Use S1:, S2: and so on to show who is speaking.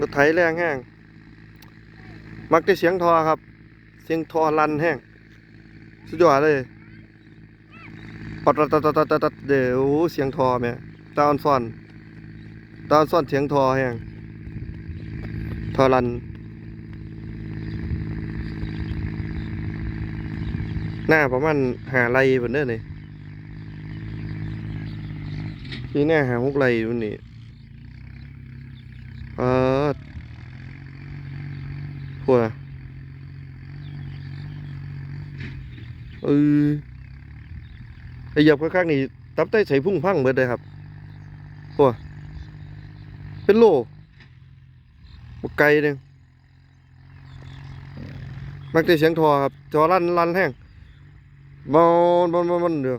S1: รถไถแรงแห้ง มักได้เสียงทอครับ เสียงทอลันแห้ง สุดยอดเลยปัดตัดตัดตัดตัดเดี๋ยวเสียงทอแม่ตาออนซ่อนตาออนซ่อนเสียงทอแห้ง ทอลัน หน้าประมาณหาไรเพิ่นเด้อนี่พี่หน้าหาหกไรมันนี่เออ พวกเออไอ้หยับข้างๆนี่ตับไตใส่พุ่งพังเบิดเลยครับพวกเป็นโลบกไก่หนึงมักได้เสียงทอครับทอลั่นลั่นแห้งบอนบอนบอนบอนเดี๋ยว